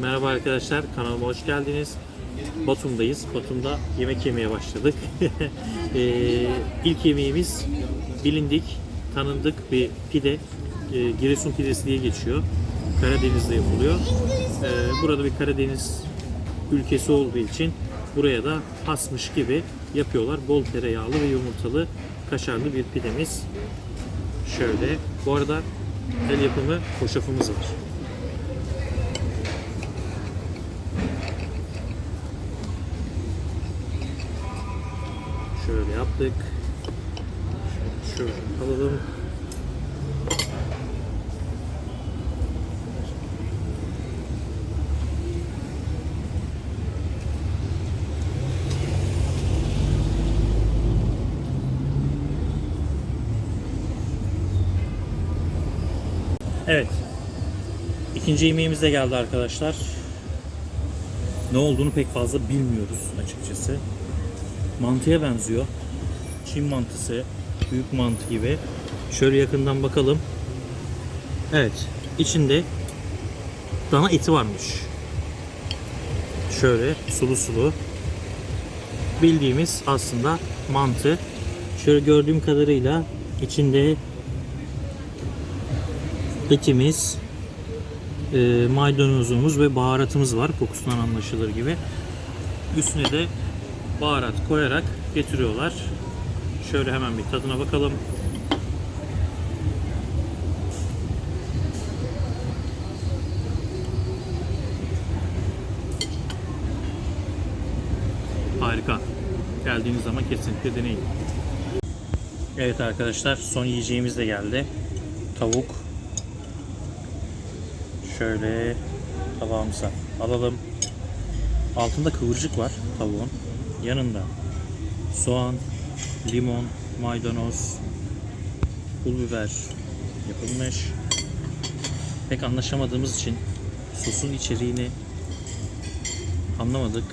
Merhaba arkadaşlar, kanalıma hoş geldiniz. Batum'dayız. Batum'da yemek yemeye başladık. ee, ilk yemeğimiz bilindik, tanındık bir pide. Ee, Giresun pidesi diye geçiyor. Karadeniz'de yapılıyor. Ee, burada bir Karadeniz ülkesi olduğu için buraya da hasmış gibi yapıyorlar. Bol tereyağlı ve yumurtalı kaşarlı bir pidemiz. Şöyle. Bu arada el yapımı hoşafımız var. Yaptık. Şöyle alalım. Evet. İkinci yemeğimiz de geldi arkadaşlar. Ne olduğunu pek fazla bilmiyoruz açıkçası. Mantıya benziyor. Çin mantısı, büyük mantı gibi. Şöyle yakından bakalım. Evet, içinde dana eti varmış. Şöyle sulu sulu. Bildiğimiz aslında mantı. Şöyle gördüğüm kadarıyla içinde etimiz, e, maydanozumuz ve baharatımız var. Kokusundan anlaşılır gibi. Üstüne de baharat koyarak getiriyorlar. Şöyle hemen bir tadına bakalım. Harika. Geldiğiniz zaman kesinlikle deneyin. Evet arkadaşlar son yiyeceğimiz de geldi. Tavuk. Şöyle tabağımıza alalım. Altında kıvırcık var tavuğun. Yanında soğan, limon, maydanoz, pul biber yapılmış. Pek anlaşamadığımız için sosun içeriğini anlamadık.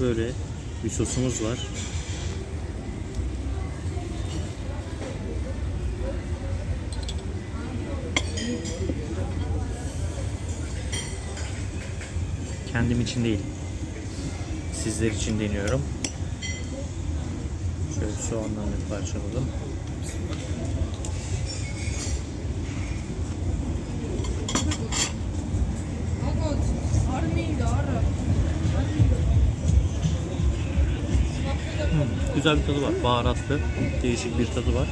Böyle bir sosumuz var. Kendim için değil. Sizler için deniyorum. Soğandan bir parça alalım. Hmm, güzel bir tadı var. Baharatlı. Değişik bir tadı var.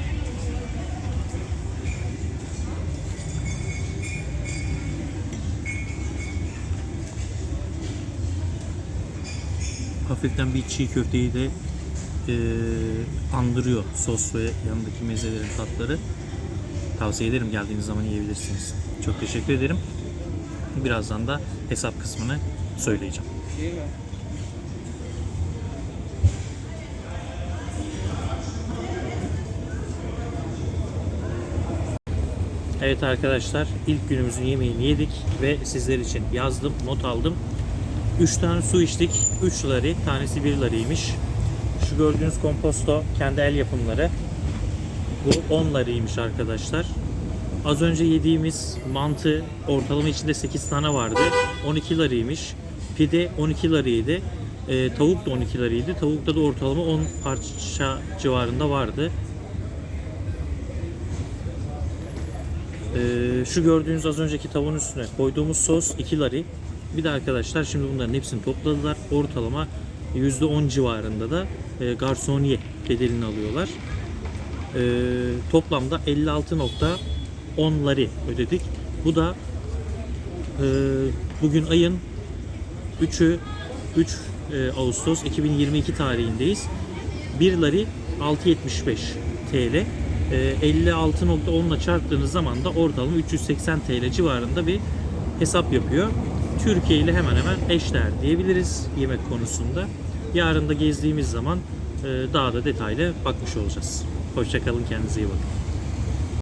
Hafiften bir çiğ köfteyi de e, andırıyor sos ve yanındaki mezelerin tatları. Tavsiye ederim geldiğiniz zaman yiyebilirsiniz. Çok teşekkür ederim. Birazdan da hesap kısmını söyleyeceğim. Evet arkadaşlar ilk günümüzün yemeğini yedik ve sizler için yazdım, not aldım. 3 tane su içtik. 3 lari, tanesi 1 lariymiş. Şu gördüğünüz komposto kendi el yapımları. Bu 10 lariymiş arkadaşlar. Az önce yediğimiz mantı ortalama içinde 8 tane vardı. 12 lariymiş. Pide 12 lariydi. Ee, tavuk da 12 lariydi. Tavukta da ortalama 10 parça civarında vardı. Ee, şu gördüğünüz az önceki tavuğun üstüne koyduğumuz sos 2 lari. Bir de arkadaşlar şimdi bunların hepsini topladılar. Ortalama %10 civarında da e, garsoniye bedelini alıyorlar. E, toplamda 56.10 lari ödedik. Bu da e, bugün ayın 3'ü 3 e, Ağustos 2022 tarihindeyiz. 1 lari 6.75 TL. E, 56.10 ile çarptığınız zaman da ortalama 380 TL civarında bir hesap yapıyor. Türkiye ile hemen hemen eşdeğer diyebiliriz yemek konusunda. Yarın da gezdiğimiz zaman e, daha da detaylı bakmış olacağız. Hoşçakalın kendinize iyi bakın.